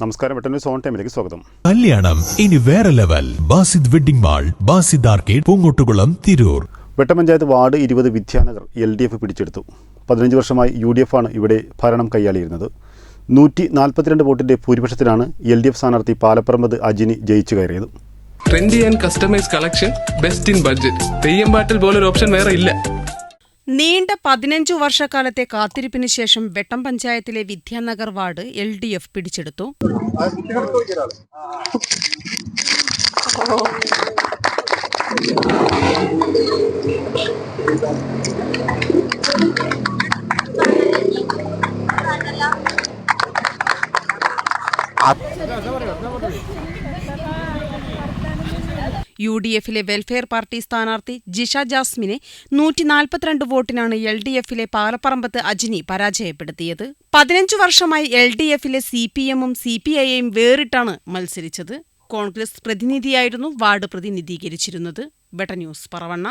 നമസ്കാരം വെട്ടന്നൂർ സോൺ ടൈമിലേക്ക് സ്വാഗതം. കല്യാണം ഇനി വേറെ level. Basid wedding mall Basid arcade Poongottukulam Tirur. വെട്ടപഞ്ചായത്ത് ward ഇരുപത് വിദ്യാനഗർ എൽ ഡി എഫ് പിടിച്ചെടുത്തു. പതിനഞ്ച് വർഷമായി യു ഡി എഫ് ആണ് ഇവിടെ ഭരണം കൈയാളിയിരുന്നത്. നൂറ്റി നാൽപ്പത്തിരണ്ട് വോട്ടിന്റെ ഭൂരിപക്ഷത്തിലാണ് എൽ ഡി എഫ് സ്ഥാനാർത്ഥി പാലപ്പറമ്പത് അജിനി ജയിച്ചു കയറിയത്. Trendy and customise collection best in budget Theyyam പാട്ടിൽ പോലൊരു ഓപ്ഷൻ വേറെ ഇല്ല. നീണ്ട പതിനഞ്ചു വർഷക്കാലത്തെ കാത്തിരിപ്പിന് ശേഷം വെട്ടം പഞ്ചായത്തിലെ Vidyanagar ward L D F പിടിച്ചെടുത്തു. യു ഡി എഫിലെ വെൽഫെയർ പാർട്ടി സ്ഥാനാർത്ഥി ജിഷ ജാസ്മിനെ നൂറ്റി നാൽപ്പത്തിരണ്ട് വോട്ടിനാണ് എൽ ഡി എഫിലെ പാലപ്പറമ്പത്ത് അജിനി പരാജയപ്പെടുത്തിയത്. പതിനഞ്ചു വർഷമായി എൽ ഡി എഫിലെ സി പി എമ്മും സി പി ഐയും വേറിട്ടാണ് മത്സരിച്ചത്. കോൺഗ്രസ് പ്രതിനിധിയായിരുന്നു വാർഡ് പ്രതിനിധീകരിച്ചിരുന്നത്. ബെട്ട ന്യൂസ് പറവണ്ണ.